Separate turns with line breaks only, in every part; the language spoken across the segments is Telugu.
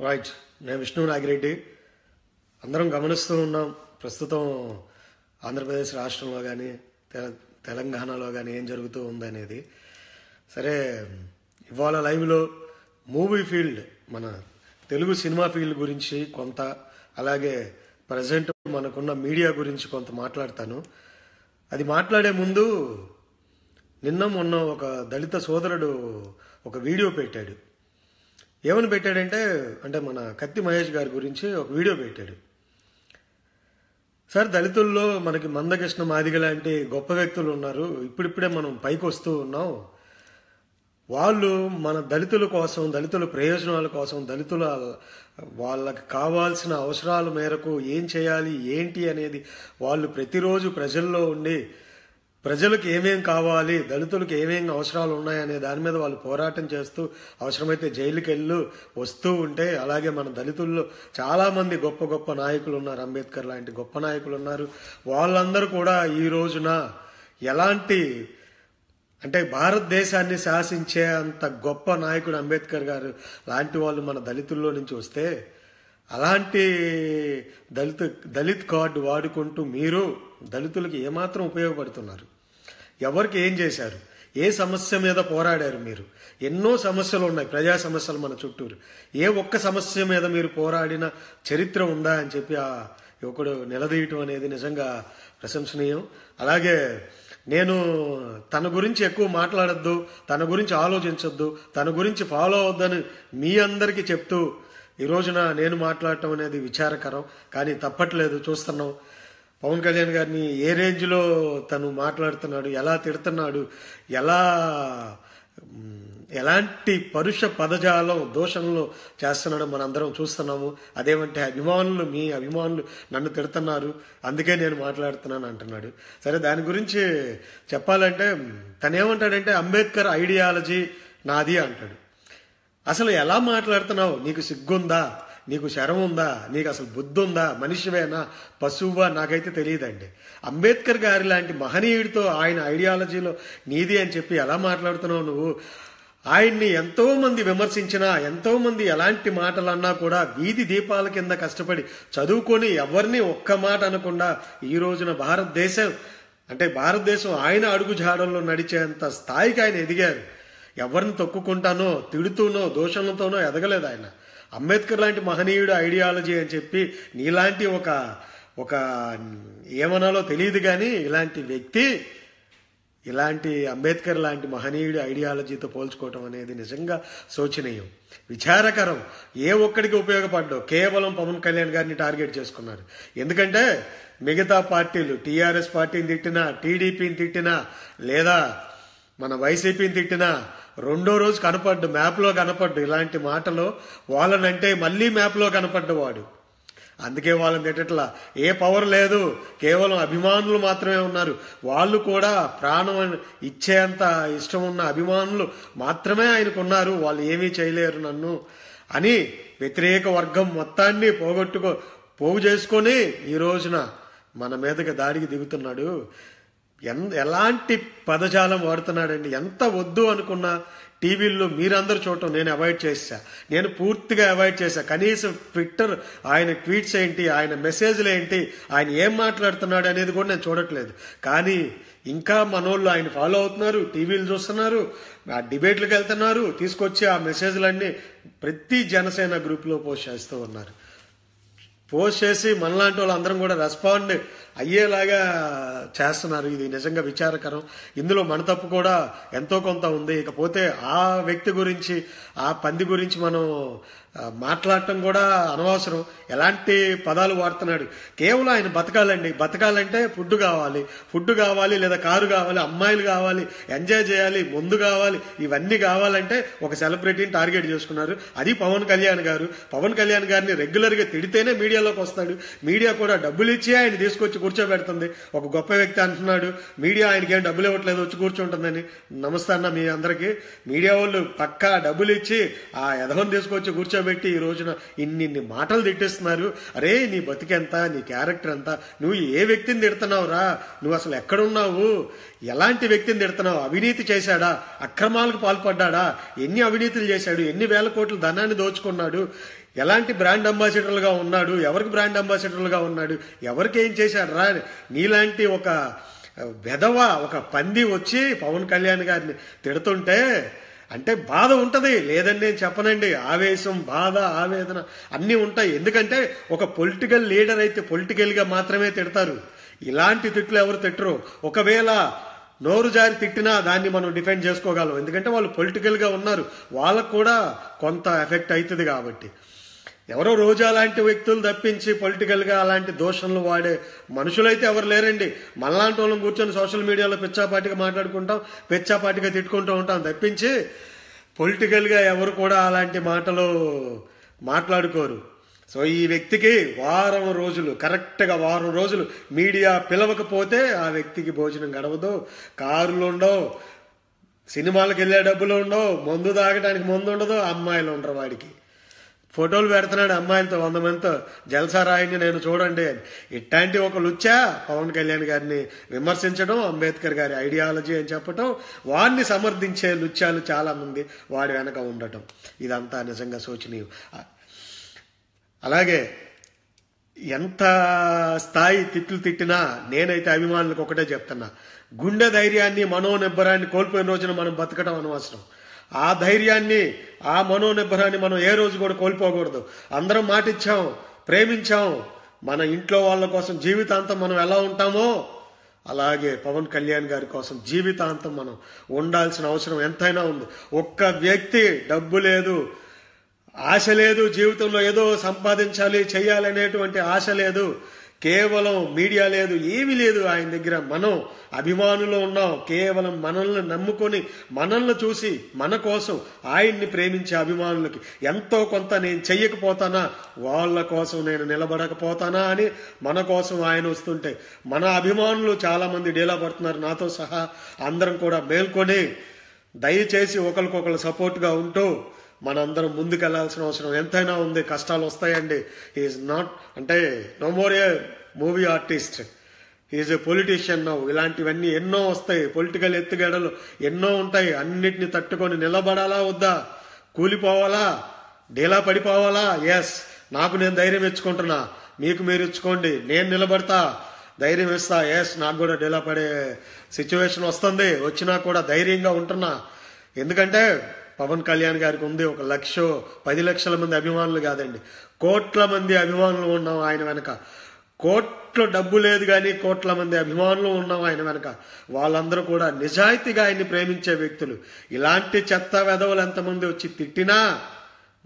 రైట్ నేను విష్ణు నాగిరెడ్డి. అందరం గమనిస్తూ ఉన్నాం. ప్రస్తుతం ఆంధ్రప్రదేశ్ రాష్ట్రంలో కానీ తెలంగాణలో కానీ ఏం జరుగుతూ ఉందనేది. సరే ఇవాళ లైవ్లో మూవీ ఫీల్డ్ మన తెలుగు సినిమా ఫీల్డ్ గురించి కొంత అలాగే ప్రజెంట్ మనకున్న మీడియా గురించి కొంత మాట్లాడతాను. అది మాట్లాడే ముందు నిన్న మొన్న ఒక దళిత సోదరుడు ఒక వీడియో పెట్టాడు. ఏమని పెట్టాడంటే అంటే మన కత్తి మహేష్ గారి గురించి ఒక వీడియో పెట్టాడు. సార్ దళితుల్లో మనకి మందకృష్ణ మాదిగ లాంటి గొప్ప వ్యక్తులు ఉన్నారు. ఇప్పుడిప్పుడే మనం పైకి వస్తూ ఉన్నాం. వాళ్ళు మన దళితుల కోసం దళితుల ప్రయోజనాల కోసం దళితుల వాళ్ళకి కావాల్సిన అవసరాల మేరకు ఏం చేయాలి ఏంటి అనేది వాళ్ళు ప్రతిరోజు ప్రజల్లో ఉండి ప్రజలకు ఏమేం కావాలి దళితులకు ఏమేం అవసరాలు ఉన్నాయనే దాని మీద వాళ్ళు పోరాటం చేస్తూ అవసరమైతే జైలుకి వెళ్ళు వస్తూ ఉంటే అలాగే మన దళితుల్లో చాలా మంది గొప్ప గొప్ప నాయకులు ఉన్నారు. అంబేద్కర్ లాంటి గొప్ప నాయకులు ఉన్నారు. వాళ్ళందరూ కూడా ఈ రోజున ఎలాంటి అంటే భారతదేశాన్ని శాసించే అంత గొప్ప నాయకుడు అంబేద్కర్ గారు లాంటి వాళ్ళు మన దళితుల్లో నుంచి వస్తే అలాంటి దళిత దళిత్ కార్డు వాడుకుంటూ మీరు దళితులకు ఏమాత్రం ఉపయోగపడుతున్నారు? ఎవరికి ఏం చేశారు? ఏ సమస్య మీద పోరాడారు మీరు? ఎన్నో సమస్యలు ఉన్నాయి ప్రజా సమస్యలు మన చుట్టూరు. ఏ ఒక్క సమస్య మీద మీరు పోరాడిన చరిత్ర ఉందా అని చెప్పి ఆ యువకుడు నిలదీయటం అనేది నిజంగా ప్రశంసనీయం. అలాగే నేను తన గురించి ఎక్కువ మాట్లాడద్దు తన గురించి ఆలోచించొద్దు తన గురించి ఫాలో అవద్దని మీ అందరికీ చెప్తూ ఈ రోజున నేను మాట్లాడటం అనేది విచారకరం. కానీ తప్పట్లేదు చూస్తున్నాం. పవన్ కళ్యాణ్ గారిని ఏ రేంజ్లో తను మాట్లాడుతున్నాడు ఎలా తిడుతున్నాడు ఎలా ఎలాంటి పరుష పదజాలం దోషంలో చేస్తున్నాడో మనందరం చూస్తున్నాము. అదేమంటే అభిమానులు మీ అభిమానులు నన్ను తిడుతున్నారు అందుకే నేను మాట్లాడుతున్నాను అంటున్నాడు. సరే దాని గురించి చెప్పాలంటే తనేమంటాడంటే అంబేద్కర్ ఐడియాలజీ నాది అంటాడు. అసలు ఎలా మాట్లాడుతున్నావు? నీకు సిగ్గుందా? నీకు శరం ఉందా? నీకు అసలు బుద్ధి ఉందా? మనిషివేనా? పశువువా నాకైతే తెలియదండి. అంబేద్కర్ గారి లాంటి మహనీయుడితో ఆయన ఐడియాలజీలో నీది అని చెప్పి ఎలా మాట్లాడుతున్నావు నువ్వు? ఆయన్ని ఎంతోమంది విమర్శించినా ఎంతోమంది ఎలాంటి మాటలు అన్నా కూడా వీధి దీపాల కింద కష్టపడి చదువుకొని ఎవరిని ఒక్క మాట అనకుండా ఈ రోజున భారతదేశం అంటే భారతదేశం ఆయన అడుగు జాడల్లో నడిచేంత స్థాయికి ఆయన ఎదిగారు. ఎవరిని తొక్కుకుంటానో తిడుతూనో దోషంలతోనో ఎదగలేదు ఆయన. అంబేద్కర్ లాంటి మహనీయుడు ఐడియాలజీ అని చెప్పి నీలాంటి ఒక ఒక ఏమనాలో తెలియదు కానీ ఇలాంటి వ్యక్తి ఇలాంటి అంబేద్కర్ లాంటి మహనీయుడి ఐడియాలజీతో పోల్చుకోవటం అనేది నిజంగా శోచనీయం. విచారకరం. ఏ ఒక్కడికి ఉపయోగపడ్డో కేవలం పవన్ కళ్యాణ్ గారిని టార్గెట్ చేసుకున్నారు. ఎందుకంటే మిగతా పార్టీలు టీఆర్ఎస్ పార్టీని తిట్టినా టీడీపీని తిట్టినా లేదా మన వైసీపీని తిట్టినా రెండో రోజు కనపడ్డు మ్యాప్లో కనపడ్డు ఇలాంటి మాటలు వాళ్ళనంటే మళ్ళీ మ్యాప్లో కనపడ్డవాడు. అందుకే వాళ్ళని తిట్టట్లా. ఏ పవర్ లేదు. కేవలం అభిమానులు మాత్రమే ఉన్నారు. వాళ్ళు కూడా ప్రాణం ఇచ్చేంత ఇష్టం ఉన్న అభిమానులు మాత్రమే ఆయనకు ఉన్నారు వాళ్ళు ఏమీ చేయలేరు నన్ను అని వ్యతిరేక వర్గం మొత్తాన్ని పోగొట్టుకో పోగు చేసుకొని ఈ రోజున మన మీదకి దాడికి దిగుతున్నాడు ఎన్ ఎలాంటి పదజాలం వాడుతున్నాడండి? ఎంత వద్దు అనుకున్నా టీవీల్లో మీరందరూ చూడటం నేను అవాయిడ్ చేశా. నేను పూర్తిగా అవాయిడ్ చేశా. కనీసం ట్విట్టర్ ఆయన ట్వీట్స్ ఏంటి ఆయన మెసేజ్లు ఏంటి ఆయన ఏం మాట్లాడుతున్నాడు అనేది కూడా నేను చూడట్లేదు. కానీ ఇంకా మనోళ్ళు ఆయన ఫాలో అవుతున్నారు టీవీలు చూస్తున్నారు ఆ డిబేట్లకు వెళ్తున్నారు తీసుకొచ్చి ఆ మెసేజ్లన్నీ ప్రతి జనసేన గ్రూప్లో పోస్ట్ చేస్తూ ఉన్నారు. పోస్ట్ చేసి మనలాంటి వాళ్ళందరం కూడా రెస్పాండ్ అయ్యేలాగా చేస్తున్నారు. ఇది నిజంగా విచారకరం. ఇందులో మన తప్పు కూడా ఎంతో కొంత ఉంది. ఇకపోతే ఆ వ్యక్తి గురించి ఆ పంది గురించి మనం మాట్లాడటం కూడా అనవసరం. ఎలాంటి పదాలు వాడుతున్నాడు? కేవలం ఆయన బతకాలండి. బతకాలంటే ఫుడ్ కావాలి. ఫుడ్ కావాలి లేదా కారు కావాలి అమ్మాయిలు కావాలి ఎంజాయ్ చేయాలి ముందు కావాలి ఇవన్నీ కావాలంటే ఒక సెలబ్రిటీని టార్గెట్ చేసుకున్నారు. అది పవన్ కళ్యాణ్ గారు. పవన్ కళ్యాణ్ గారిని రెగ్యులర్గా తిడితేనే మీడియాలోకి వస్తాడు. మీడియా కూడా డబ్బులు ఇచ్చి ఆయన తీసుకొచ్చి కూర్చోబెడుతుంది. ఒక గొప్ప వ్యక్తి అంటున్నాడు. మీడియా ఆయనకి ఏం డబ్బులు ఇవ్వట్లేదు వచ్చి కూర్చుంటుందని. నమస్తే అన్న మీ అందరికీ. మీడియా వాళ్ళు పక్కా డబ్బులు ఇచ్చి ఆ యధవం తీసుకొచ్చి కూర్చోబెట్టి ఈ రోజున ఇన్ని ఇన్ని మాటలు తిట్టిస్తున్నారు. అరే నీ బతికెంత? నీ క్యారెక్టర్ ఎంత? నువ్వు ఏ వ్యక్తిని తిడుతున్నావురా? నువ్వు అసలు ఎక్కడున్నావు? ఎలాంటి వ్యక్తిని తిడుతున్నావు? అవినీతి చేశాడా? అక్రమాలకు పాల్పడ్డాడా? ఎన్ని అవినీతులు చేశాడు? ఎన్ని వేల కోట్ల ధనాన్ని దోచుకున్నాడు? ఎలాంటి బ్రాండ్ అంబాసిడర్లుగా ఉన్నాడు? ఎవరికి బ్రాండ్ అంబాసిడర్లుగా ఉన్నాడు? ఎవరికి ఏం చేశాడు రా నీలాంటి ఒక వెధవ ఒక పంది వచ్చి పవన్ కళ్యాణ్ గారిని తిడుతుంటే అంటే బాధ ఉంటుంది. లేదని నేను చెప్పనండి. ఆవేశం బాధ ఆవేదన అన్నీ ఉంటాయి. ఎందుకంటే ఒక పొలిటికల్ లీడర్ అయితే పొలిటికల్గా మాత్రమే తిడతారు. ఇలాంటి తిట్లు ఎవరు తిట్టరు. ఒకవేళ నోరు జారి తిట్టినా దాన్ని మనం డిఫెండ్ చేసుకోగలం. ఎందుకంటే వాళ్ళు పొలిటికల్గా ఉన్నారు. వాళ్ళకు కూడా కొంత ఎఫెక్ట్ అవుతుంది కాబట్టి. ఎవరో రోజు అలాంటి వ్యక్తులు తప్పించి పొలిటికల్గా అలాంటి దోషణలు వాడే మనుషులైతే ఎవరు లేరండి. మనలాంటి వాళ్ళని కూర్చొని సోషల్ మీడియాలో పిచ్చాపాటిగా మాట్లాడుకుంటాం పిచ్చాపాటిగా తిట్టుకుంటూ ఉంటాం తప్పించి పొలిటికల్గా ఎవరు కూడా అలాంటి మాటలు మాట్లాడుకోరు. సో ఈ వ్యక్తికి వారం రోజులు కరెక్ట్గా వారం రోజులు మీడియా పిలవకపోతే ఆ వ్యక్తికి భోజనం గడవదు. కారులు ఉండవు సినిమాలకు వెళ్ళే డబ్బులు ఉండవు మందు తాగడానికి మందు ఉండదు అమ్మాయిలు ఉండరు వాడికి. ఫోటోలు పెడుతున్నాడు అమ్మాయిలతో వంద మందితో. జల్సా నేను చూడండి అని. ఇట్లాంటి ఒక లుచ్చా పవన్ కళ్యాణ్ గారిని విమర్శించడం అంబేద్కర్ గారి ఐడియాలజీ అని చెప్పటం వాడిని సమర్థించే లుచ్చాలు చాలా మంది వాడి వెనక ఉండటం. ఇదంతా నిజంగా శోచనీయం. అలాగే ఎంత స్థాయి తిట్లు తిట్టినా నేనైతే అభిమానులకు ఒకటే చెప్తున్నా. గుండె ధైర్యాన్ని మనోనిబ్బరాన్ని కోల్పోయిన రోజున మనం బతకడం అనవసరం. ఆ ధైర్యాన్ని ఆ మనోనిబ్బరాన్ని మనం ఏ రోజు కూడా కోల్పోకూడదు. అందరం మాటిచ్చాం ప్రేమించాం. మన ఇంట్లో వాళ్ళ కోసం జీవితాంతం మనం ఎలా ఉంటామో అలాగే పవన్ కళ్యాణ్ గారి కోసం జీవితాంతం మనం ఉండాల్సిన అవసరం ఎంతైనా ఉంది. ఒక్క వ్యక్తి డబ్బు లేదు ఆశ లేదు జీవితంలో ఏదో సంపాదించాలి చేయాలనేటువంటి ఆశ లేదు. కేవలం మీడియా లేదు ఏమీ లేదు ఆయన దగ్గర. మనం అభిమానులు ఉన్నాం. కేవలం మనల్ని నమ్ముకొని మనల్ని చూసి మన కోసం ఆయన్ని ప్రేమించే అభిమానులకి ఎంతో కొంత నేను చెయ్యకపోతానా? వాళ్ళ కోసం నేను నిలబడకపోతానా అని మన కోసం ఆయన వస్తుంటే మన అభిమానులు చాలామంది డీలా పడుతున్నారు. నాతో సహా అందరం కూడా మేల్కొని దయచేసి ఒకరికొకరు సపోర్ట్గా ఉంటూ మనందరం ముందుకెళ్ళాల్సిన అవసరం. ఎంతైనా ఉంది కష్టాలు వస్తాయండి. ఈజ్ నాట్ అంటే no more a movie artist is a politician now ఇలాంటివన్నీ ఎన్నో వస్తాయి. పొలిటికల్ ఎత్తుగడలు ఎన్నో ఉంటాయి. అన్నిటిని తట్టుకొని నిలబడాలా వద్దా? కూలిపోవాలా? డీలా పడిపోవాలా? ఎస్ నాకు నేను ధైర్యం ఇచ్చుకుంటున్నా. మీకు మీరు ఇచ్చుకోండి. నేను నిలబడతా. ధైర్యం ఇస్తా. ఎస్ నాకు కూడా డీలా పడే సిచ్యువేషన్ వస్తుంది. వచ్చినా కూడా ధైర్యంగా ఉంటున్నా. ఎందుకంటే పవన్ కళ్యాణ్ గారికి ఉంది ఒక లక్ష పది లక్షల మంది అభిమానులు కాదండి. కోట్ల మంది అభిమానులు ఉన్నాం ఆయన వెనక. కోట్ల డబ్బు లేదు కానీ కోట్ల మంది అభిమానులు ఉన్నాం ఆయన వెనక. వాళ్ళందరూ కూడా నిజాయితీగా ఆయన్ని ప్రేమించే వ్యక్తులు. ఇలాంటి చెత్త వెధవలు ఎంతమంది వచ్చి తిట్టినా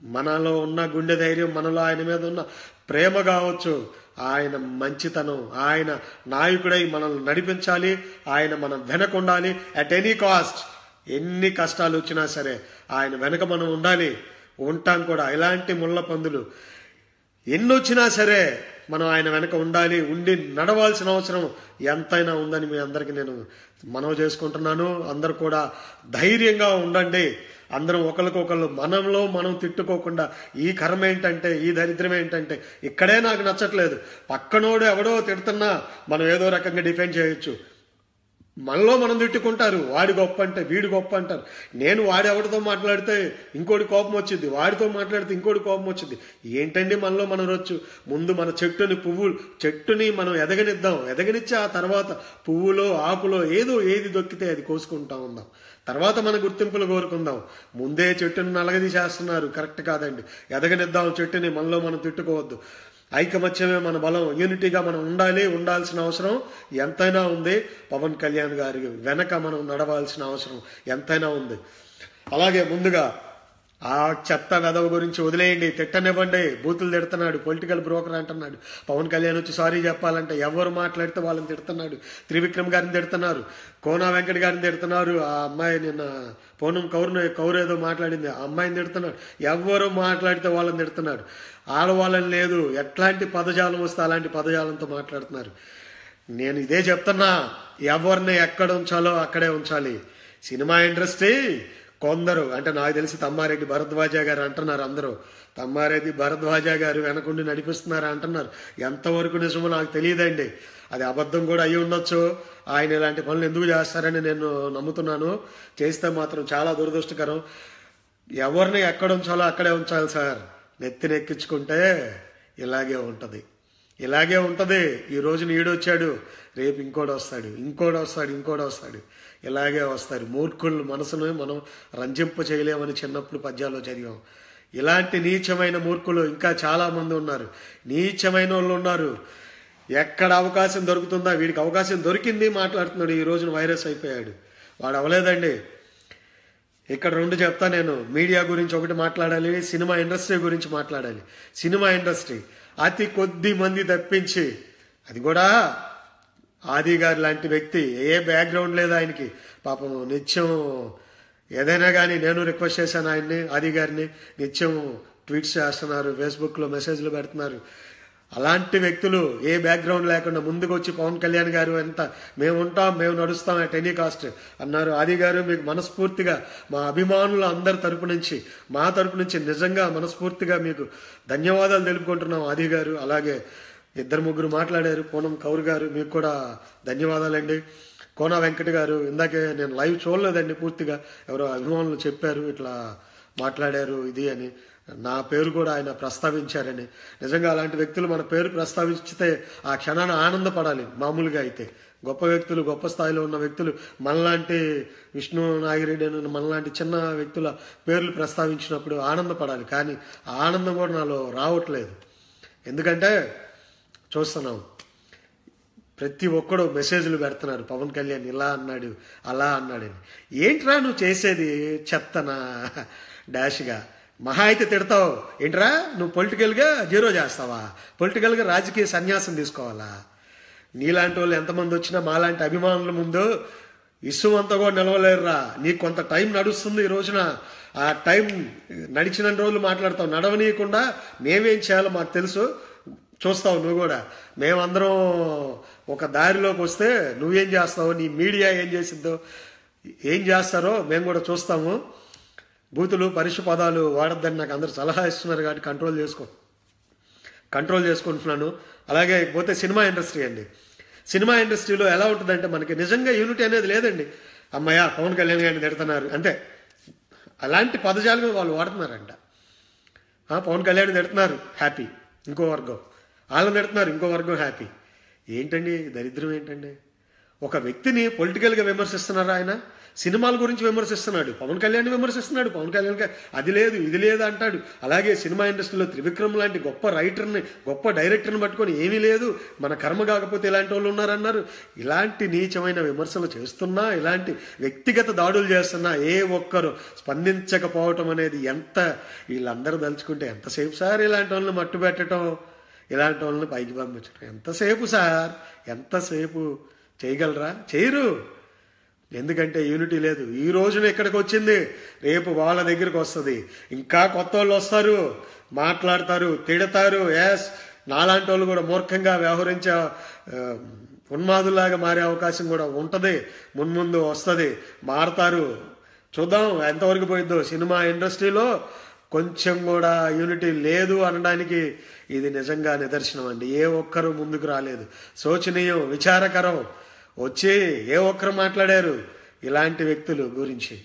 మనలో ఉన్న గుండె ధైర్యం మనలో ఆయన మీద ఉన్న ప్రేమ కావచ్చు. ఆయన మంచితనం ఆయన నాయకుడై మనల్ని నడిపించాలి. ఆయన మనం వెనకుండాలి. అట్ ఎనీ కాస్ట్ ఎన్ని కష్టాలు వచ్చినా సరే ఆయన వెనక మనం ఉండాలి ఉంటాం కూడా. ఇలాంటి ముళ్ళ పందులు ఎన్ని వచ్చినా సరే మనం ఆయన వెనక ఉండాలి ఉండి నడవాల్సిన అవసరం ఎంతైనా ఉందని మీ అందరికీ నేను మనవి చేసుకుంటున్నాను. అందరు కూడా ధైర్యంగా ఉండండి. అందరం ఒకరికొకరు మనంలో మనం తిట్టుకోకుండా ఈ కర్మ ఏంటంటే ఈ దరిద్రం ఏంటంటే ఇక్కడే నాకు నచ్చట్లేదు. పక్కనోడు ఎవడో తిడుతున్నా మనం ఏదో రకంగా డిఫెండ్ చేయొచ్చు. మనలో మనం తిట్టుకుంటారు. వాడి గొప్ప అంటే వీడి గొప్ప అంటారు. నేను వాడెవడితో మాట్లాడితే ఇంకోటి కోపం వచ్చింది. వాడితో మాట్లాడితే ఇంకోటి కోపం వచ్చింది. ఏంటండి మనలో మనం రొచ్చు? ముందు మన చెట్టుని పువ్వులు చెట్టుని మనం ఎదగనిద్దాం. ఎదగనిచ్చి ఆ తర్వాత పువ్వులో ఆకులో ఏదో ఏది దొక్కితే అది కోసుకుంటా ఉందాం. తర్వాత మన గుర్తింపులు కోరుకుందాం. ముందే చెట్టుని నలగదీసేస్తున్నారు. కరెక్ట్ కాదండి. ఎదగనిద్దాం. చెట్టుని మనలో మనం తిట్టుకోవద్దు. ఐకమత్యమే మన బలం యూనిటీగా మనం ఉండాలి ఉండాల్సిన అవసరం ఎంతైనా ఉంది. పవన్ కళ్యాణ్ గారి వెనక మనం నడవాల్సిన అవసరం ఎంతైనా ఉంది. అలాగే ముందుగా ఆ చెత్త వెదవ గురించి వదిలేయండి తిట్టనివ్వండి బూతులు తిడుతున్నాడు పొలిటికల్ బ్రోకర్ అంటున్నాడు. పవన్ కళ్యాణ్ వచ్చి సారీ చెప్పాలంటే ఎవరు మాట్లాడితే వాళ్ళని తిడుతున్నాడు త్రివిక్రమ్ గారిని తిడుతున్నారు కోనా వెంకట గారిని తిడుతున్నారు ఆ అమ్మాయి నిన్న పూనం కౌరు కౌరు ఏదో మాట్లాడింది ఆ అమ్మాయిని తిడుతున్నాడు. ఎవరు మాట్లాడితే వాళ్ళని తిడుతున్నాడు. ఆడవాళ్ళని లేదు. ఎట్లాంటి పదజాలం వస్తే అలాంటి పదజాలంతో మాట్లాడుతున్నారు. నేను ఇదే చెప్తున్నా. ఎవరిని ఎక్కడ ఉంచాలో అక్కడే ఉంచాలి. సినిమా ఇండస్ట్రీ కొందరు అంటే నాకు తెలిసి తమ్మారెడ్డి భరద్వాజ గారు అంటున్నారు అందరూ. తమ్మారెడ్డి భరద్వాజ గారు వెనకుండి నడిపిస్తున్నారు అంటున్నారు. ఎంతవరకు నిజమో నాకు తెలియదండి. అది అబద్ధం కూడా అయి ఉండొచ్చు. ఆయన ఇలాంటి పనులు ఎందుకు చేస్తారని నేను నమ్ముతున్నాను. చేస్తే మాత్రం చాలా దురదృష్టకరం. ఎవరిని ఎక్కడ ఉంచాలో అక్కడే ఉంచాలి సార్. నెత్తినెక్కించుకుంటే ఇలాగే ఉంటుంది. ఇలాగే ఉంటుంది. ఈ రోజున ఈడొచ్చాడు రేపు ఇంకోటి వస్తాడు ఇంకోటి వస్తాడు ఇంకోటి వస్తాడు. ఇలాగే వస్తారు. మూర్ఖుళ్ళు మనసును మనం రంజింప చేయలేమని చిన్నప్పుడు పద్యాల్లో చదివాం. ఇలాంటి నీచమైన మూర్ఖులు ఇంకా చాలామంది ఉన్నారు. నీచమైన వాళ్ళు ఉన్నారు. ఎక్కడ అవకాశం దొరుకుతుందా? వీడికి అవకాశం దొరికింది మాట్లాడుతున్నాడు. ఈ రోజున వైరస్ అయిపోయాడు. వాడు అవ్వలేదండి. ఇక్కడ రెండు చెప్తా నేను. మీడియా గురించి ఒకటి మాట్లాడాలి సినిమా ఇండస్ట్రీ గురించి మాట్లాడాలి. సినిమా ఇండస్ట్రీ అతి కొద్ది మంది తప్పించి అది కూడా ఆది గారు లాంటి వ్యక్తి ఏ బ్యాక్గ్రౌండ్ లేదు ఆయనకి. పాపం నిత్యం ఏదైనా కానీ నేను రిక్వెస్ట్ చేశాను ఆయన్ని ఆది గారిని. నిత్యం ట్వీట్స్ చేస్తున్నారు ఫేస్బుక్లో మెసేజ్లు పెడుతున్నారు. అలాంటి వ్యక్తులు ఏ బ్యాక్గ్రౌండ్ లేకుండా ముందుకు వచ్చి పవన్ కళ్యాణ్ గారు ఎంత మేము ఉంటాం మేము నడుస్తాం టెలికాస్ట్ కాస్ట్ అన్నారు. ఆది గారు మీకు మనస్ఫూర్తిగా మా అభిమానుల అందరి తరపు నుంచి మా తరపు నుంచి నిజంగా మనస్ఫూర్తిగా మీకు ధన్యవాదాలు తెలుపుకుంటున్నాం ఆది గారు. అలాగే ఇద్దరు ముగ్గురు మాట్లాడారు. పూనం కౌర్ గారు మీకు కూడా ధన్యవాదాలండి. కోన వెంకట గారు ఇందాకే నేను లైవ్ చూడలేదండి పూర్తిగా. ఎవరో అభిమానులు చెప్పారు ఇట్లా మాట్లాడారు ఇది అని. నా పేరు కూడా ఆయన ప్రస్తావించారని. నిజంగా అలాంటి వ్యక్తులు మన పేరు ప్రస్తావించితే ఆ క్షణాన ఆనందపడాలి మామూలుగా అయితే. గొప్ప వ్యక్తులు గొప్ప స్థాయిలో ఉన్న వ్యక్తులు మనలాంటి విష్ణు నాగిరెడ్డి అని మనలాంటి చిన్న వ్యక్తుల పేర్లు ప్రస్తావించినప్పుడు ఆనందపడాలి. కానీ ఆ ఆనందం కూడా నాలో రావట్లేదు. ఎందుకంటే చూస్తున్నాం ప్రతి ఒక్కడు మెసేజ్లు పెడుతున్నారు పవన్ కళ్యాణ్ ఇలా అన్నాడు అలా అన్నాడని. ఏంట్రా నువ్వు చేసేది చెత్తనా? డాష్గా. మహా అయితే తిడతావు. ఏంట్రా? నువ్వు పొలిటికల్గా జీరో చేస్తావా? పొలిటికల్గా రాజకీయ సన్యాసం తీసుకోవాలా? నీలాంటి వాళ్ళు ఎంతమంది వచ్చినా మాలాంటి అభిమానుల ముందు ఇసుమ అంతా కూడా నిలవలేరురా. నీకు కొంత టైం నడుస్తుంది ఈ రోజున. ఆ టైం నడిచిన రోజులు మాట్లాడతావు. నడవనీయకుండా మేమేం చేయాలో మాకు తెలుసు. చూస్తావు నువ్వు కూడా. మేమందరం ఒక దారిలోకి వస్తే నువ్వేం చేస్తావు నీ మీడియా ఏం చేసిద్దో ఏం చేస్తారో మేము కూడా చూస్తాము. బూతులు పరుష పదాలు వాడద్దని నాకు అందరు సలహా ఇస్తున్నారు కాబట్టి కంట్రోల్ చేసుకో. కంట్రోల్ చేసుకుంటున్నాను. అలాగే పోతే సినిమా ఇండస్ట్రీ అండి. సినిమా ఇండస్ట్రీలో ఎలా ఉంటుందంటే మనకి నిజంగా యూనిటీ అనేది లేదండి. అమ్మయ్య పవన్ కళ్యాణ్ గారిని తిడుతున్నారు. అంతే. అలాంటి పదజాలం వాళ్ళు వాడుతున్నారంట. ఆ, పవన్ కళ్యాణ్ తిడుతున్నారు హ్యాపీ. ఇంకో వర్గం. వాళ్ళని తిడుతున్నారు ఇంకో వర్గం హ్యాపీ. ఏంటండి దరిద్రం ఏంటండి? ఒక వ్యక్తిని పొలిటికల్గా విమర్శిస్తున్నారు ఆయన? సినిమాల గురించి విమర్శిస్తున్నాడు. పవన్ కళ్యాణ్ విమర్శిస్తున్నాడు. పవన్ కళ్యాణ్ అది లేదు ఇది లేదు అంటాడు. అలాగే సినిమా ఇండస్ట్రీలో త్రివిక్రమ్ లాంటి గొప్ప రైటర్ని గొప్ప డైరెక్టర్ని పట్టుకొని ఏమీ లేదు. మన కర్మ కాకపోతే ఇలాంటి వాళ్ళు ఉన్నారన్నారు. ఇలాంటి నీచమైన విమర్శలు చేస్తున్నా ఇలాంటి వ్యక్తిగత దాడులు చేస్తున్నా ఏ ఒక్కరు స్పందించకపోవటం అనేది ఎంత వీళ్ళందరూ దలుచుకుంటే ఎంతసేపు సార్ ఇలాంటి వాళ్ళని మట్టు పెట్టడం ఇలాంటి వాళ్ళని పైకి పంపించడం ఎంతసేపు సార్? ఎంతసేపు చేయగలరా? చేయరు. ఎందుకంటే యూనిటీ లేదు. ఈ రోజున ఇక్కడికి వచ్చింది. రేపు వాళ్ళ దగ్గరికి వస్తుంది. ఇంకా కొత్త వాళ్ళు వస్తారు. మాట్లాడతారు తిడతారు. ఎస్ నాలాంటి వాళ్ళు కూడా మూర్ఖంగా వ్యవహరించే ఉన్మాదులాగా మారే అవకాశం కూడా ఉంటుంది. మున్ముందు వస్తుంది. మారతారు. చూద్దాం ఎంతవరకు పోయిద్దో. సినిమా ఇండస్ట్రీలో కొంచెం కూడా యూనిటీ లేదు అనడానికి ఇది నిజంగా నిదర్శనం అండి. ఏ ఒక్కరు ముందుకు రాలేదు. శోచనీయం విచారకరం. వచ్చి ఏ ఒక్కరు మాట్లాడారు? ఇలాంటి వ్యక్తుల గురించి.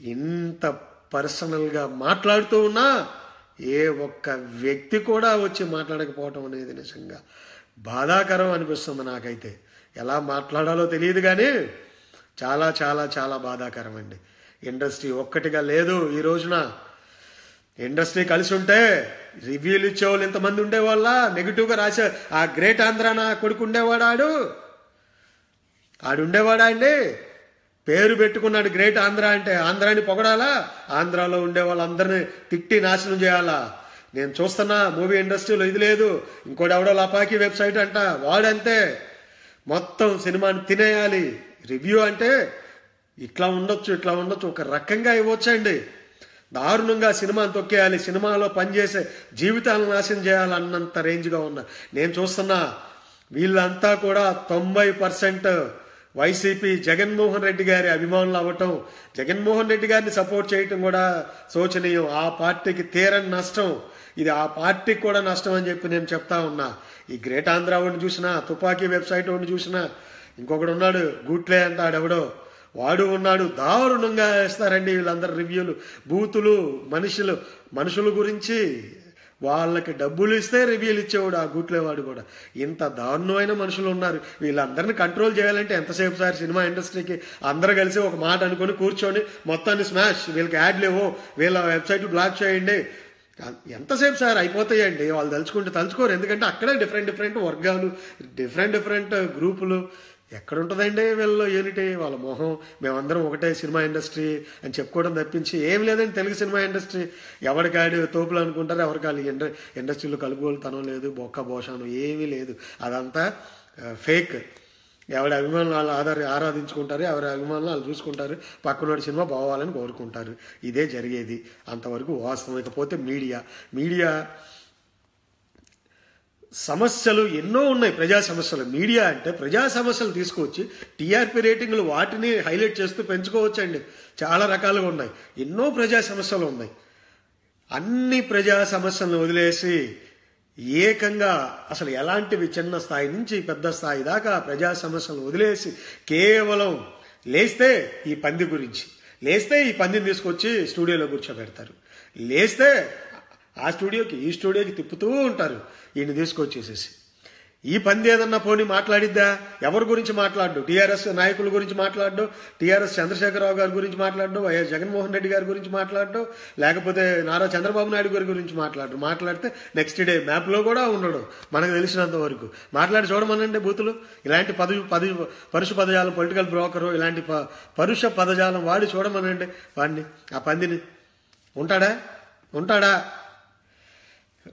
ఇంత పర్సనల్గా మాట్లాడుతూ ఉన్నా ఏ ఒక్క వ్యక్తి కూడా వచ్చి మాట్లాడకపోవటం అనేది నిజంగా బాధాకరం అనిపిస్తుంది నాకైతే. ఎలా మాట్లాడాలో తెలియదు కానీ చాలా చాలా చాలా బాధాకరం అండి. ఇండస్ట్రీ ఒక్కటిగా లేదు ఈ రోజున. ఇండస్ట్రీ కలిసి ఉంటే రివ్యూలు ఇచ్చేవాళ్ళు ఇంతమంది ఉండేవాళ్ళ? నెగిటివ్గా రాసే ఆ గ్రేట్ ఆంధ్ర నా కొడుకు ఉండేవాడాడు? ఆడుండేవాడా అండి? పేరు పెట్టుకున్నాడు గ్రేట్ ఆంధ్ర అంటే ఆంధ్రాని పొగడాలా? ఆంధ్రాలో ఉండే వాళ్ళందరినీ తిట్టి నాశనం చేయాలా? నేను చూస్తున్నా మూవీ ఇండస్ట్రీలో ఇది లేదు. ఇంకోటి ఎవడో లపాకి వెబ్సైట్ అంట వాడంతే. మొత్తం సినిమాని తినేయాలి. రివ్యూ అంటే ఇట్లా ఉండొచ్చు ఇట్లా ఉండొచ్చు. ఒక రకంగా ఇవ్వచ్చండి. దారుణంగా సినిమాని తొక్కేయాలి. సినిమాలో పనిచేసే జీవితాలను నాశనం చేయాలన్నంత రేంజ్గా ఉన్నా. నేను చూస్తున్నా వీళ్ళంతా కూడా తొంభై పర్సెంట్ వైసీపీ జగన్మోహన్ రెడ్డి గారి అభిమానులు అవ్వటం జగన్మోహన్ రెడ్డి గారిని సపోర్ట్ చేయటం కూడా శోచనీయం. ఆ పార్టీకి తీరని నష్టం. ఇది ఆ పార్టీకి కూడా నష్టం అని చెప్పి నేను చెప్తా ఉన్నా. ఈ గ్రేట్ ఆంధ్ర వాడిని చూసినా తుపాకీ వెబ్సైట్ వాడిని చూసినా ఇంకొకడు ఉన్నాడు గూట్లే అంటాడు ఎవడో వాడు ఉన్నాడు దారుణంగా వేస్తారండి వీళ్ళందరూ రివ్యూలు. బూతులు మనుషులు మనుషుల గురించి వాళ్ళకి డబ్బులు ఇస్తే రివ్యూలు ఇచ్చేవాడు ఆ గుట్లేవాడు కూడా. ఇంత దారుణమైన మనుషులు ఉన్నారు. వీళ్ళందరిని కంట్రోల్ చేయాలంటే ఎంతసేపు సార్ సినిమా ఇండస్ట్రీకి? అందరూ కలిసి ఒక మాట అనుకొని కూర్చొని మొత్తాన్ని స్మాష్ వీళ్ళకి యాడ్ లేవు వీళ్ళ వెబ్సైట్ బ్లాక్ చేయండి. ఎంతసేపు సార్ అయిపోతాయండి? వాళ్ళు తలుచుకుంటే తలుచుకోరు. ఎందుకంటే అక్కడే డిఫరెంట్ డిఫరెంట్ వర్గాలు డిఫరెంట్ డిఫరెంట్ గ్రూపులు ఎక్కడుంటుందండి వీళ్ళలో యూనిటీ? వాళ్ళ మొహం. మేమందరం ఒకటే సినిమా ఇండస్ట్రీ అని చెప్పుకోవడం తప్పించి ఏం లేదండి తెలుగు సినిమా ఇండస్ట్రీ. ఎవరికాడు తోపులు అనుకుంటారు ఎవరికాళ్ళు ఇండ ఇండస్ట్రీలో కలుపుకోలుతనం లేదు బొక్క భోషానం ఏమీ లేదు. అదంతా ఫేక్. ఎవరి అభిమానులు వాళ్ళు ఆధార ఆరాధించుకుంటారు ఎవరి అభిమానులు వాళ్ళు చూసుకుంటారు పక్కనోడి సినిమా బావాలని కోరుకుంటారు. ఇదే జరిగేది. అంతవరకు వాస్తవం. ఇకపోతే మీడియా. మీడియా సమస్యలు ఎన్నో ఉన్నాయి ప్రజా సమస్యలు. మీడియా అంటే ప్రజా సమస్యలు తీసుకొచ్చి టీఆర్పీ రేటింగ్లు వాటిని హైలైట్ చేస్తూ పెంచుకోవచ్చండి. చాలా రకాలుగా ఉన్నాయి. ఎన్నో ప్రజా సమస్యలు ఉన్నాయి. అన్ని ప్రజా సమస్యలను వదిలేసి ఏకంగా అసలు ఎలాంటివి చిన్న స్థాయి నుంచి పెద్ద స్థాయి దాకా ప్రజా సమస్యలను వదిలేసి కేవలం లేస్తే ఈ పంది గురించి లేస్తే ఈ పందిని తీసుకొచ్చి స్టూడియోలో కూర్చోబెడతారు. లేస్తే ఆ స్టూడియోకి ఈ స్టూడియోకి తిప్పుతూ ఉంటారు. ఈయన తీసుకొచ్చేసేసి. ఈ పంది ఏదన్నా పోనీ మాట్లాడిద్దా? ఎవరి గురించి మాట్లాడు టీఆర్ఎస్ నాయకుల గురించి మాట్లాడు టీఆర్ఎస్ చంద్రశేఖరరావు గారి గురించి మాట్లాడు వైఎస్ జగన్మోహన్ రెడ్డి గారి గురించి మాట్లాడు లేకపోతే నారా చంద్రబాబు నాయుడు గారి గురించి మాట్లాడు మాట్లాడితే నెక్స్ట్ డే మ్యాప్లో కూడా ఉండడు. మనకు తెలిసినంత వరకు. మాట్లాడి చూడమనండి బూతులు. ఇలాంటి పదవి పదవి పరుష పదజాలం పొలిటికల్ బ్రోకరు ఇలాంటి ప- పరుష పదజాలం వాడి చూడమనండి వాడిని ఆ పందిని. ఉంటాడా? ఉంటాడా?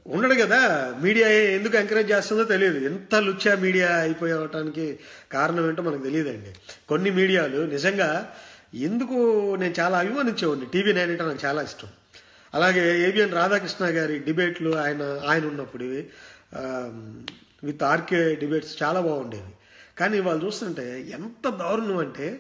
ఉండడు కదా. మీడియా ఎందుకు ఎంకరేజ్ చేస్తుందో తెలియదు. ఎంత లుచ్చా మీడియా అయిపోవటానికి కారణం ఏంటో మనకు తెలియదండి. కొన్ని మీడియాలు నిజంగా ఎందుకు నేను చాలా అభిమానించేవాడిని. టీవీ నైన్ అంటే నాకు చాలా ఇష్టం. అలాగే ఏబిఎన్ రాధాకృష్ణ గారి డిబేట్లు ఆయన ఆయన ఉన్నప్పుడు ఇవి విత్ ఆర్కే డిబేట్స్ చాలా బాగుండేవి. కానీ వాళ్ళు చూస్తుంటే ఎంత దారుణం అంటే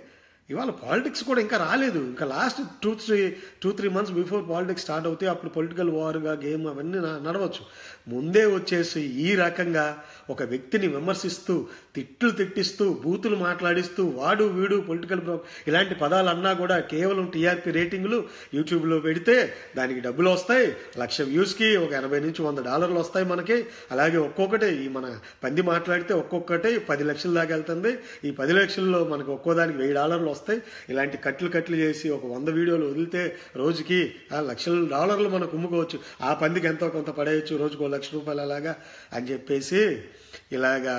ఇవాళ పాలిటిక్స్ కూడా ఇంకా రాలేదు. ఇంకా last two three two three months before politics start అవుతాయి అప్పుడు పొలిటికల్ వార్గా గేమ్ అవన్నీ నడవచ్చు. ముందే వచ్చేసి ఈ రకంగా ఒక వ్యక్తిని విమర్శిస్తూ తిట్లు తిట్టిస్తూ బూతులు మాట్లాడిస్తూ వాడు వీడు పొలిటికల్ ఇలాంటి పదాలు అన్నా కూడా కేవలం టీఆర్పీ రేటింగ్లు యూట్యూబ్లో పెడితే దానికి డబ్బులు వస్తాయి లక్ష వ్యూస్కి ఒక ఎనభై నుంచి వంద డాలర్లు వస్తాయి మనకి. అలాగే ఒక్కొక్కటి ఈ మన పంది మాట్లాడితే ఒక్కొక్కటి పది లక్షల దాకా వెళ్తుంది. ఈ పది లక్షల్లో మనకు ఒక్కో దానికి వెయ్యి డాలర్లు వస్తాయి. ఇలాంటి కట్లు కట్లు చేసి ఒక వంద వీడియోలు వదిలితే రోజుకి ఆ లక్షల డాలర్లు మనం కుమ్ముకోవచ్చు ఆ పందికి ఎంతో కొంత పడేయచ్చు రోజుకో లక్ష రూపాయలు అలాగా అని చెప్పేసి ఇలాగా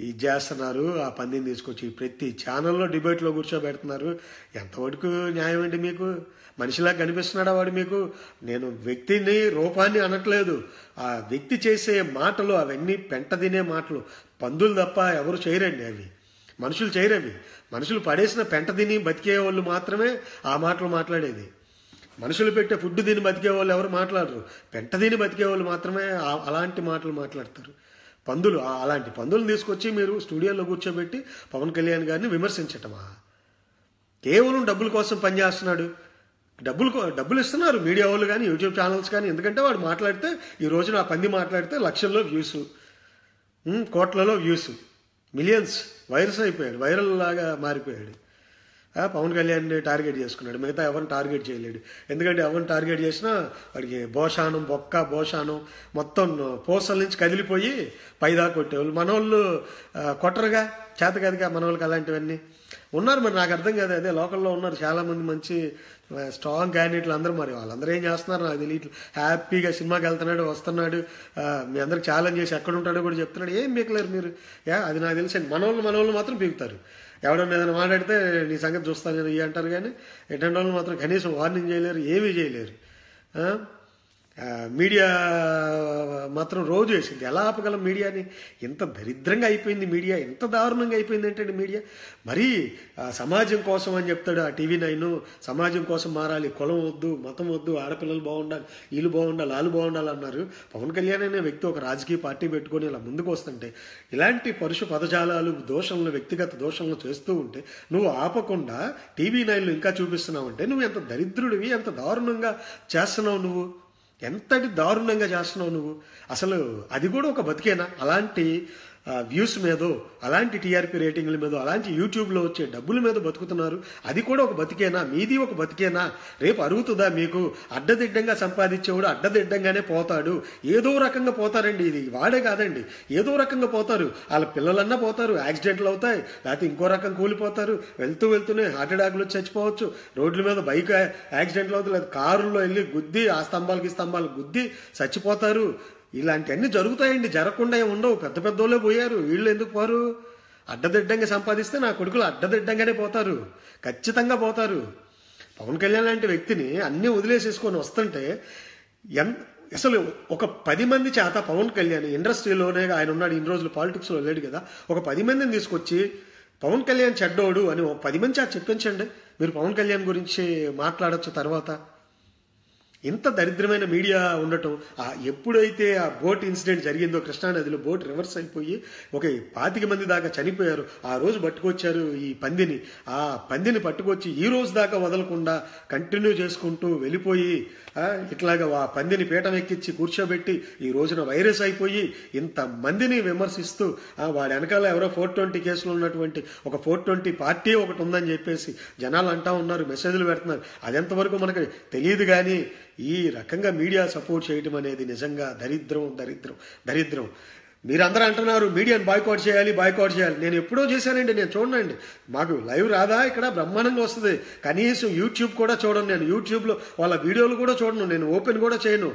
ఇది చేస్తున్నారు. ఆ పందిని తీసుకొచ్చి ప్రతి ఛానల్లో డిబేట్లో కూర్చోబెడుతున్నారు. ఎంతవరకు న్యాయం అండి మీకు? మనిషిలా కనిపిస్తున్నాడా వాడు మీకు? నేను వ్యక్తిని రూపాన్ని అనట్లేదు. ఆ వ్యక్తి చేసే మాటలు అవన్నీ పెంట తినే మాటలు. పందులు తప్ప ఎవరు చేయరండి అవి. మనుషులు చేయరవి. మనుషులు పడేసిన పెంట తిని బతికే వాళ్ళు మాత్రమే ఆ మాటలు మాట్లాడేది. మనుషులు పెట్టే ఫుడ్ దీన్ని బతికే వాళ్ళు ఎవరు మాట్లాడరు. పెంట దీన్ని బతికే వాళ్ళు మాత్రమే అలాంటి మాటలు మాట్లాడతారు. పందులు అలాంటి పందులను తీసుకొచ్చి మీరు స్టూడియోలో కూర్చోబెట్టి పవన్ కళ్యాణ్ గారిని విమర్శించటమా? కేవలం డబ్బుల కోసం పనిచేస్తున్నాడు డబ్బులు డబ్బులు ఇస్తున్నారు. మీడియా వాళ్ళు కానీ యూట్యూబ్ ఛానల్స్ కానీ. ఎందుకంటే వాడు మాట్లాడితే ఈ రోజున ఆ పంది మాట్లాడితే లక్షల్లో వ్యూస్. కోట్లలో వ్యూస్. మిలియన్స్. వైరస్ అయిపోయాడు. వైరల్ లాగా మారిపోయాడు. పవన్ కళ్యాణ్ టార్గెట్ చేసుకున్నాడు. మిగతా ఎవరిని టార్గెట్ చేయలేడు. ఎందుకంటే ఎవరిని టార్గెట్ చేసినా వాడికి భోషానం బొక్క భోషానం మొత్తం పోసల నుంచి కదిలిపోయి పైదా కొట్టేవాళ్ళు. మనోళ్ళు కొట్టరుగా చేత కదిగా మనోళ్ళకి అలాంటివన్నీ. ఉన్నారు మరి నాకు అర్థం కాదు. అదే లోకల్లో ఉన్నారు చాలామంది మంచి స్ట్రాంగ్ క్యాండిడేట్లు అందరూ మరి. వాళ్ళందరూ ఏం చేస్తున్నారు నాకు తెలియట్లు హ్యాపీగా సినిమాకి వెళ్తున్నాడు వస్తున్నాడు. మీ అందరికి ఛాలెంజ్ చేసి ఎక్కడ ఉంటాడో కూడా చెప్తున్నాడు. ఏం పీకలేరు మీరు? యా అది నాకు తెలిసి. మనోళ్ళు మనోళ్ళు మాత్రం పీకుతారు. ఎవడన్నా ఏదైనా మాట్లాడితే నీ సంగతి చూస్తాను నేను ఇవి అంటారు కానీ ఎటువంటి వాళ్ళు మాత్రం కనీసం వార్నింగ్ చేయలేరు ఏమీ చేయలేరు. మీడియా మాత్రం రోజు వేసింది ఎలా ఆపగలం మీడియాని? ఎంత దరిద్రంగా అయిపోయింది మీడియా ఎంత దారుణంగా అయిపోయింది ఏంటండి మీడియా? మరీ సమాజం కోసం అని చెప్తాడు ఆ టీవీ నైన్. సమాజం కోసం మారాలి. కులం వద్దు మతం వద్దు ఆడపిల్లలు బాగుండాలి వీళ్ళు బాగుండాలి వాళ్ళు బాగుండాలి అన్నారు. పవన్ కళ్యాణ్ అనే వ్యక్తి ఒక రాజకీయ పార్టీ పెట్టుకొని ఇలా ముందుకు వస్తుంటే ఇలాంటి పరుష పదజాలాలు దోషంలో వ్యక్తిగత దోషంలో చేస్తూ ఉంటే నువ్వు ఆపకుండా టీవీ నైన్లు ఇంకా చూపిస్తున్నావు అంటే నువ్వు ఎంత దరిద్రుడివి ఎంత దారుణంగా చేస్తున్నావు నువ్వు? ఎంతటి దారుణంగా చేస్తున్నావు నువ్వు? అసలు అది కూడా ఒక బతికేనా? అలాంటి వ్యూస్ మీద అలాంటి టీఆర్పీ రేటింగ్ల మీద అలాంటి యూట్యూబ్లో వచ్చే డబ్బుల మీద బతుకుతున్నారు. అది కూడా ఒక బతికేనా? మీది ఒక బతికేనా? రేపు అరుగుతుందా మీకు? అడ్డదిడ్డంగా సంపాదించేవాడు అడ్డదిడ్డంగానే పోతాడు. ఏదో రకంగా పోతారండి ఇది. వాడే కాదండి. ఏదో రకంగా పోతారు. వాళ్ళ పిల్లలన్నా పోతారు. యాక్సిడెంట్లు అవుతాయి. లేకపోతే ఇంకో రకం కూలిపోతారు. వెళ్తూ వెళ్తూనే హార్ట్ అటాక్లు చచ్చిపోవచ్చు. రోడ్ల మీద బైక్ యాక్సిడెంట్లు అవుతాయి. లేదా కారులో వెళ్ళి గుద్ది ఆ స్తంభాలకి స్తంభాలకు స్తంభాలు గుద్ది చచ్చిపోతారు. ఇలాంటివన్నీ జరుగుతాయండి. జరగకుండా ఏమి ఉండవు. పెద్ద పెద్దోళ్ళే పోయారు. వీళ్ళు ఎందుకు పోరు? అడ్డదిడ్డంగా సంపాదిస్తే నా కొడుకులు అడ్డదిడ్డంగానే పోతారు. ఖచ్చితంగా పోతారు. పవన్ కళ్యాణ్ లాంటి వ్యక్తిని అన్నీ వదిలేసేసుకొని వస్తుంటే ఎంత అసలు ఒక పది మంది చేత పవన్ కళ్యాణ్ ఇండస్ట్రీలోనే ఆయన ఉన్నాడు. ఇన్ని రోజులు పాలిటిక్స్లో లేడు కదా. ఒక పది మందిని తీసుకొచ్చి పవన్ కళ్యాణ్ చెడ్డోడు అని ఒక పది మంది చేత చెప్పించండి. మీరు పవన్ కళ్యాణ్ గురించి మాట్లాడొచ్చు తర్వాత. ఇంత దరిద్రమైన మీడియా ఉండటం ఆ ఎప్పుడైతే ఆ బోట్ ఇన్సిడెంట్ జరిగిందో కృష్ణానదిలో బోట్ రివర్స్ అయిపోయి ఒక పాతిక మంది దాకా చనిపోయారు ఆ రోజు పట్టుకొచ్చారు ఈ పందిని. ఆ పందిని పట్టుకొచ్చి ఈ రోజు దాకా వదలకుండా కంటిన్యూ చేసుకుంటూ వెళ్ళిపోయి ఇట్లాగా ఆ పందిని పీఠం ఎక్కించి కూర్చోబెట్టి ఈ రోజున వైరస్ అయిపోయి ఇంత మందిని విమర్శిస్తూ వాడి వెనకాల ఎవరో ఫోర్ ట్వంటీ కేసులో ఉన్నటువంటి ఒక ఫోర్ ట్వంటీ పార్టీ ఒకటి ఉందని చెప్పేసి జనాలు అంటా ఉన్నారు మెసేజ్లు పెడుతున్నారు. అదెంతవరకు మనకు తెలియదు కానీ ఈ రకంగా మీడియా సపోర్ట్ చేయడం అనేది నిజంగా దరిద్రం దరిద్రం దరిద్రం. మీరందరూ అంటున్నారు మీడియాను బాయ్కౌట్ చేయాలి బాయ్కౌట్ చేయాలి. నేను ఎప్పుడో చేశానండి నేను చూడండి. మాకు లైవ్ రాదా? ఇక్కడ బ్రహ్మాండంగా వస్తుంది. కనీసం యూట్యూబ్ కూడా చూడను నేను. యూట్యూబ్లో వాళ్ళ వీడియోలు కూడా చూడను. నేను ఓపెన్ కూడా చేయను.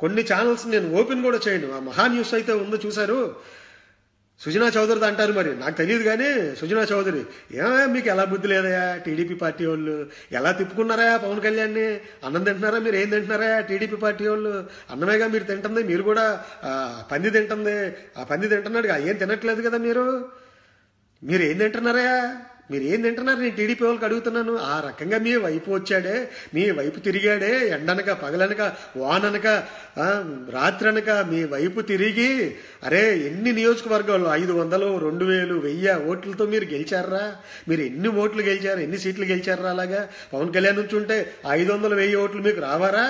కొన్ని ఛానల్స్ నేను ఓపెన్ కూడా చేయను. ఆ మహా న్యూస్ అయితే ఉందో చూశారు? సుజనా చౌదరిది అంటారు మరి. నాకు తెలియదు కానీ సుజనా చౌదరి. ఏమయ్యా మీకు ఎలా బుద్ధి లేదయా టీడీపీ పార్టీ వాళ్ళు ఎలా తిప్పుకున్నారా పవన్ కళ్యాణ్ని? అన్నం తింటున్నారా? మీరు ఏం తింటున్నారా టీడీపీ పార్టీ వాళ్ళు అన్నమేగా మీరు తింటుంది మీరు కూడా పంది తింటుంది. ఆ పంది తింటున్నాడు ఏం తినట్లేదు కదా మీరు? మీరు ఏం తింటున్నారా మీరు ఏం తింటున్నారు? నేను టీడీపీ వాళ్ళకి అడుగుతున్నాను. ఆ రకంగా మీ వైపు వచ్చాడే మీ వైపు తిరిగాడే ఎండనక పగలనక వాననక రాత్రనక మీ వైపు తిరిగి అరే ఎన్ని నియోజకవర్గాలు ఐదు వందలు రెండు వేలు వెయ్యి ఓట్లతో మీరు గెలిచారా? మీరు ఎన్ని ఓట్లు గెలిచారు? ఎన్ని సీట్లు గెలిచారా అలాగా? పవన్ కళ్యాణ్ నుంచి ఉంటే ఐదు వందలు వెయ్యి ఓట్లు మీకు రావారా?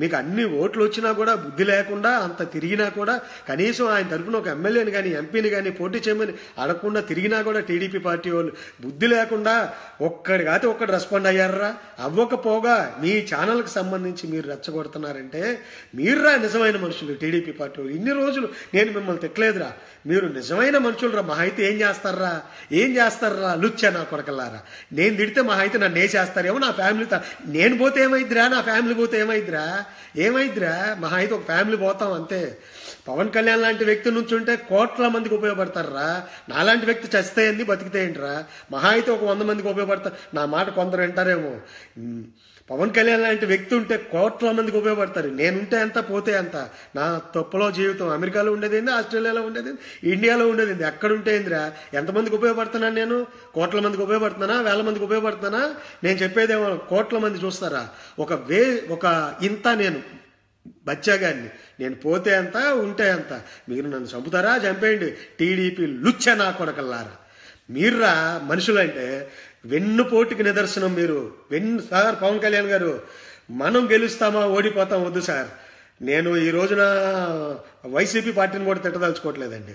మీకు అన్ని ఓట్లు వచ్చినా కూడా బుద్ధి లేకుండా అంత తిరిగినా కూడా కనీసం ఆయన తరపున ఒక ఎమ్మెల్యేని కానీ ఎంపీని కానీ పోటీ చేయమని అడగకుండా తిరిగినా కూడా టీడీపీ పార్టీ వాళ్ళు బుద్ధి లేకుండా ఒక్కడి కాతే ఒక్కడు రెస్పాండ్ అయ్యారా? అవ్వకపోగా మీ ఛానల్కి సంబంధించి మీరు రెచ్చగొడుతున్నారంటే మీరురా నిజమైన మనుషులు టీడీపీ పార్టీ వాళ్ళు. ఇన్ని రోజులు నేను మిమ్మల్ని తిట్టలేదురా. మీరు నిజమైన మనుషులురా. మా మహా అయితే ఏం చేస్తారా? ఏం చేస్తారా? లుచ్చా నా కొడకల్లారా. నేను తిడితే మహా అయితే నన్ను చేస్తారేమో నా ఫ్యామిలీతో నేను పోతే ఏమైద్దిరా? నా ఫ్యామిలీ పోతే ఏమైద్దిరా? ఏమైద్దిరా మహా అయితే ఒక ఫ్యామిలీ పోతాం అంతే. పవన్ కళ్యాణ్ లాంటి వ్యక్తి నుంచి ఉంటే కోట్ల మందికి ఉపయోగపడతారా? నాలాంటి వ్యక్తి చస్తే ఏంది బతికితే ఏంట్రా మహా అయితే ఒక వంద మందికి ఉపయోగపడతారు నా మాట కొందరు వింటారేమో. పవన్ కళ్యాణ్ లాంటి వ్యక్తి ఉంటే కోట్ల మందికి ఉపయోగపడతారు. నేనుంటే ఎంత పోతే అంత నా తప్పులో జీవితం అమెరికాలో ఉండేది ఏంది ఆస్ట్రేలియాలో ఉండేది ఇండియాలో ఉండేది ఎక్కడ ఉంటే ఏందిరా ఎంతమందికి ఉపయోగపడుతున్నాను నేను? కోట్ల మందికి ఉపయోగపడుతున్నానా? వేల మందికి ఉపయోగపడుతున్నానా? నేను చెప్పేదేమో కోట్ల మంది చూస్తారా? ఒక వే ఒక ఇంత నేను బచ్చాగాన్ని. నేను పోతే అంత ఉంటే అంత మీరు నన్ను చంపుతారా? చంపేయండి. టీడీపీ లుచ్చ నా కొడకల్లారా. మీర్రా మనుషులంటే వెన్నుపోటుకి నిదర్శనం మీరు. వెన్ను సార్ పవన్ కళ్యాణ్ గారు మనం గెలుస్తామా ఓడిపోతాం వద్దు సార్. నేను ఈ రోజున వైసీపీ పార్టీని కూడా తిట్టదలుచుకోవట్లేదండి.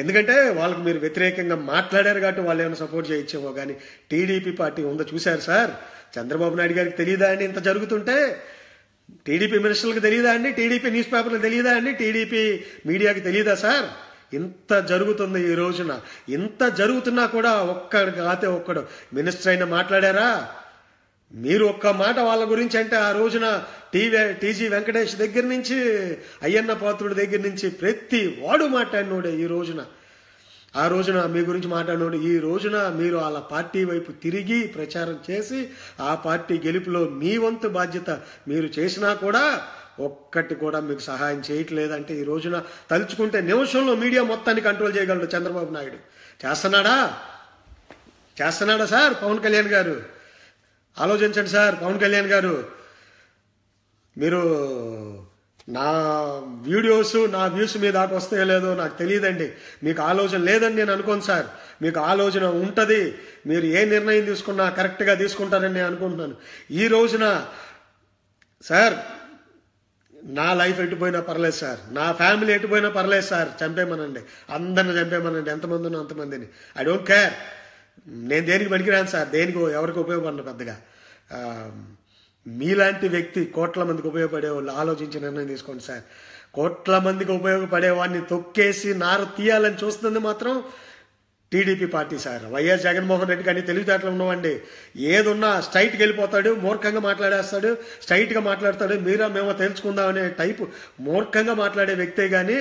ఎందుకంటే వాళ్ళకు మీరు వ్యతిరేకంగా మాట్లాడారు కాబట్టి వాళ్ళు ఏమైనా సపోర్ట్ చేయొచ్చేమో కానీ టీడీపీ పార్టీ ఉందో చూశారు సార్. చంద్రబాబు నాయుడు గారికి తెలియదా అండి ఇంత జరుగుతుంటే? టీడీపీ మినిస్టర్లకు తెలియదా అండి? టీడీపీ న్యూస్ పేపర్లకు తెలియదా అండి? టీడీపీ మీడియాకి తెలియదా సార్? ఇంత జరుగుతుంది ఈ రోజున? ఇంత జరుగుతున్నా కూడా ఒక్కడు కాతే ఒక్కడు. మినిస్టర్ అయినా మాట్లాడారా? మీరు ఒక్క మాట వాళ్ళ గురించి అంటే ఆ రోజున టీవీ టీజీ వెంకటేష్ దగ్గర నుంచి అయ్యన్న పాత్రుడి దగ్గర నుంచి ప్రతి వాడు మాట్లాడినోడే ఈ రోజున. ఆ రోజున మీ గురించి మాట్లాడినోడు. ఈ రోజున మీరు వాళ్ళ పార్టీ వైపు తిరిగి ప్రచారం చేసి ఆ పార్టీ గెలుపులో మీ వంతు బాధ్యత మీరు చేసినా కూడా ఒక్కటి కూడా మీకు సహాయం చేయట్లేదంటే ఈ రోజున తలుచుకుంటే నిమిషంలో మీడియా మొత్తాన్ని కంట్రోల్ చేయగలడు చంద్రబాబు నాయుడు. చేస్తున్నాడా? చేస్తున్నాడా సార్ పవన్ కళ్యాణ్ గారు? ఆలోచించండి సార్ పవన్ కళ్యాణ్ గారు. మీరు నా వీడియోస్ నా వ్యూస్ మీ దాకా వస్తాయో లేదో నాకు తెలియదండి. మీకు ఆలోచన లేదని నేను అనుకోను సార్. మీకు ఆలోచన ఉంటుంది. మీరు ఏ నిర్ణయం తీసుకున్నా కరెక్ట్గా తీసుకుంటారని నేను అనుకుంటున్నాను. ఈ రోజున సార్ నా లైఫ్ ఎటుపోయినా పర్లేదు సార్. నా ఫ్యామిలీ ఎటుపోయినా పర్లేదు సార్. చంపేమనండి. అందరిని చంపేమనండి. ఎంతమంది ఉన్నా అంతమందిని. I don't care. నేను దేనికి పనికిరాను సార్. దేనికి ఎవరికి ఉపయోగపడను పెద్దగా. మీలాంటి వ్యక్తి కోట్ల మందికి ఉపయోగపడే వాళ్ళు ఆలోచించి నిర్ణయం తీసుకోండి సార్. కోట్ల మందికి ఉపయోగపడే వాడిని తొక్కేసి నార తీయాలని చూస్తుంది మాత్రం TDP party sir. YS Jaganmohan Reddy కానీ తెలివితేటలు ఉన్నామండి ఏదున్నా స్ట్రైట్కి వెళ్ళిపోతాడు మూర్ఖంగా మాట్లాడేస్తాడు స్ట్రైట్గా మాట్లాడతాడు మీరా మేము తెలుసుకుందాం అనే టైపు మూర్ఖంగా మాట్లాడే వ్యక్తే కానీ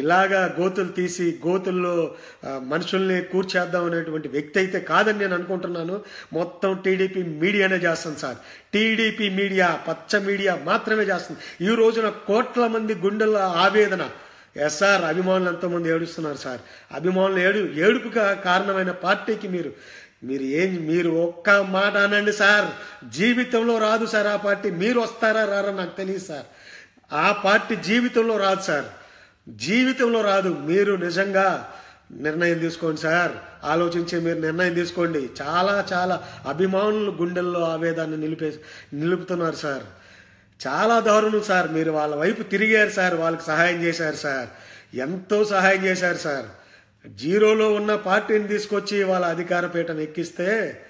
ఇలాగా గోతులు తీసి గోతుల్లో మనుషుల్ని కూర్చేద్దాం అనేటువంటి వ్యక్తి అయితే కాదని నేను అనుకుంటున్నాను. మొత్తం టీడీపీ మీడియానే చేస్తుంది సార్. టీడీపీ మీడియా పచ్చ మీడియా మాత్రమే చేస్తుంది. ఈ రోజున కోట్ల మంది గుండెల ఆవేదన ఎస్ సార్ అభిమానులు ఎంతోమంది ఏడుస్తున్నారు సార్. అభిమానులు ఏడు ఏడుపుగా కారణమైన పార్టీకి మీరు మీరు ఏం మీరు ఒక్క మాట అనండి సార్. జీవితంలో రాదు సార్ ఆ పార్టీ. మీరు వస్తారా రారా నాకు తెలియదు సార్. ఆ పార్టీ జీవితంలో రాదు సార్. జీవితంలో రాదు. మీరు నిజంగా నిర్ణయం తీసుకోండి సార్. ఆలోచించి మీరు నిర్ణయం తీసుకోండి. చాలా చాలా అభిమానులు గుండెల్లో ఆవేదాన్ని నిలిపే నిలుపుతున్నారు సార్. చాలా దారుణం సార్. మీరు వాళ్ళ వైపు తిరిగారు సార్. వాళ్ళకి సహాయం చేశారు సార్. ఎంతో సహాయం చేశారు సార్. జీరోలో ఉన్న పార్టీని తీసుకొచ్చి వాళ్ళ అధికార పీఠను ఎక్కిస్తే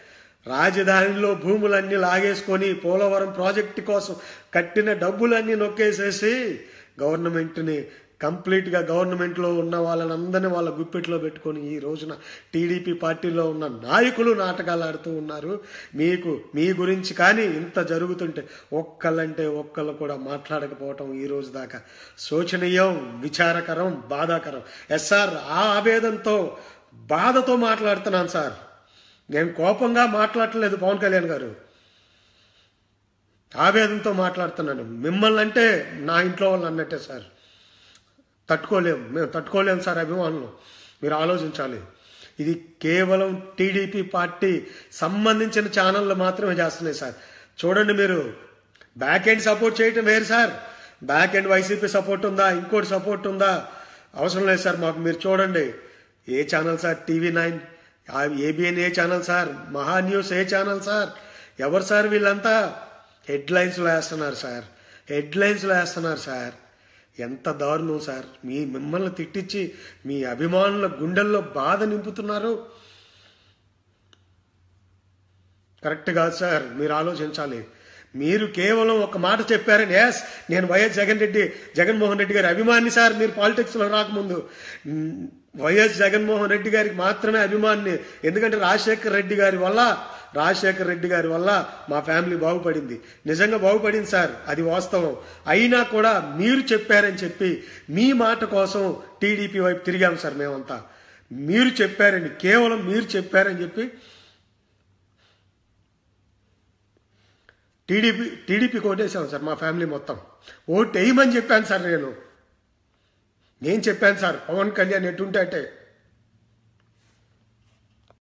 రాజధానిలో భూములన్నీ లాగేసుకొని పోలవరం ప్రాజెక్టు కోసం కట్టిన డబ్బులన్నీ నొక్కేసేసి గవర్నమెంట్ని కంప్లీట్గా గవర్నమెంట్లో ఉన్న వాళ్ళని అందరినీ వాళ్ళ గుప్పెట్లో పెట్టుకొని ఈ రోజున టీడీపీ పార్టీలో ఉన్న నాయకులు నాటకాలు ఆడుతూ ఉన్నారు. మీకు మీ గురించి కానీ ఇంత జరుగుతుంటే ఒక్కళ్ళంటే ఒక్కళ్ళు కూడా మాట్లాడకపోవటం ఈ రోజు దాకా. శోచనీయం విచారకరం బాధాకరం. ఎస్ సార్ ఆ ఆవేదంతో బాధతో మాట్లాడుతున్నాను సార్. నేను కోపంగా మాట్లాడట్లేదు పవన్ కళ్యాణ్ గారు. ఆవేదనతో మాట్లాడుతున్నాను. మిమ్మల్ని అంటే నా ఇంట్లో వాళ్ళు అన్నట్టే సార్. తట్టుకోలేము మేము తట్టుకోలేము సార్ అభిమానులు. మీరు ఆలోచించాలి. ఇది కేవలం టీడీపీ పార్టీ సంబంధించిన ఛానళ్ళు మాత్రమే చేస్తున్నాయి సార్. చూడండి మీరు. బ్యాక్ ఎండ్ సపోర్ట్ చేయటం వేరు sir. Back end YCP support ఉందా? ఇంకోటి సపోర్ట్ ఉందా? అవసరం లేదు సార్ మాకు. మీరు చూడండి. ఏ channel sir? TV nine. ABN ఏ ఛానల్ సార్? మహా న్యూస్ ఏ ఛానల్ సార్? ఎవరు సార్ వీళ్ళంతా? హెడ్లైన్స్లో వేస్తున్నారు సార్. హెడ్లైన్స్లో వేస్తున్నారు సార్. ఎంత దారుణం సార్. మీ మిమ్మల్ని తిట్టించి మీ అభిమానుల గుండెల్లో బాధ నింపుతున్నారు. కరెక్ట్ కాదు సార్ మీరు ఆలోచించాలి. మీరు కేవలం ఒక మాట చెప్పారని ఎస్ నేను వైఎస్ జగన్ రెడ్డి జగన్మోహన్ రెడ్డి గారి అభిమాని సార్ మీరు పాలిటిక్స్లో రాకముందు. వైఎస్ జగన్మోహన్ రెడ్డి గారికి మాత్రమే అభిమాని ఎందుకంటే రాజశేఖర్ రెడ్డి గారి వల్ల రాజశేఖర్ రెడ్డి గారి వల్ల మా ఫ్యామిలీ బాగుపడింది. నిజంగా బాగుపడింది సార్. అది వాస్తవం. అయినా కూడా మీరు చెప్పారని చెప్పి మీ మాట కోసం టీడీపీ వైపు తిరిగాం సార్ మేమంతా. మీరు చెప్పారని కేవలం మీరు చెప్పారని చెప్పి టీడీపీ టీడీపీ ఓటేసాం సార్ మా ఫ్యామిలీ మొత్తం. ఓటు వేయమని చెప్పాను సార్ నేను. నేను చెప్పాను సార్ పవన్ కళ్యాణ్ ఎటుంటే అంటే